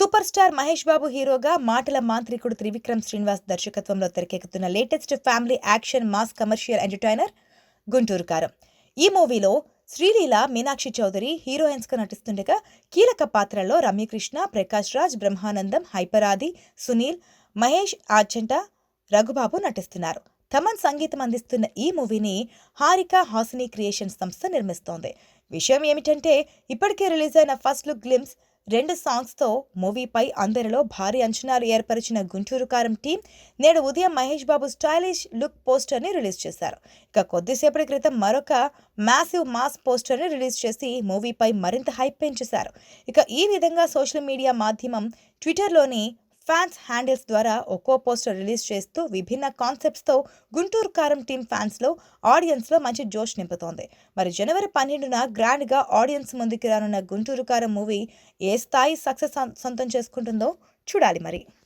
Super star Mahesh Babu హీరోగా మాటల మాంత్రికుడు త్రివిక్రమ్ శ్రీనివాస్ దర్శకత్వంలో తెరకెక్కుతున్న latest family action mass commercial entertainer Guntur Kaaram. ఈ మూవీలో శ్రీలీల మీనాక్షి చౌదరి హీరోయిన్స్గా నటిస్తుండగా కీలక పాత్రల్లో రమ్యకృష్ణ ప్రకాష్ రాజ్ బ్రహ్మానందం హైపరాది సునీల్ మహేష్ ఆచంట రఘుబాబు నటిస్తున్నారు. తమన్ సంగీతం అందిస్తున్న ఈ మూవీని హారిక హాసిని క్రియేషన్ సంస్థ నిర్మిస్తోంది. విషయం ఏమిటంటే ఇప్పటికే రిలీజ్ అయిన ఫస్ట్ లుక్ గ్లిమ్స్ రెండు సాంగ్స్తో మూవీపై అందరిలో భారీ అంచనాలు ఏర్పరిచిన గుంటూరు కారం టీం నేడు ఉదయం మహేష్ బాబు స్టైలిష్ లుక్ పోస్టర్ని రిలీజ్ చేశారు. ఇక కొద్దిసేపటి క్రితం మరొక మ్యాసివ్ మాస్ పోస్టర్ని రిలీజ్ చేసి మూవీపై మరింత హైప్ పెంచేశారు. ఇక ఈ విధంగా సోషల్ మీడియా మాధ్యమం ట్విట్టర్లోని ఫ్యాన్స్ హ్యాండిల్స్ ద్వారా ఒక్కో పోస్టర్ రిలీజ్ చేస్తూ విభిన్న కాన్సెప్ట్స్తో గుంటూరు కారం టీం ఫ్యాన్స్లో ఆడియన్స్లో మంచి జోష్ నింపుతోంది. మరి జనవరి పన్నెండున గ్రాండ్గా ఆడియన్స్ ముందుకు రానున్న గుంటూరు కారం మూవీ ఏ స్థాయి సక్సెస్ సొంతం చేసుకుంటుందో చూడాలి మరి.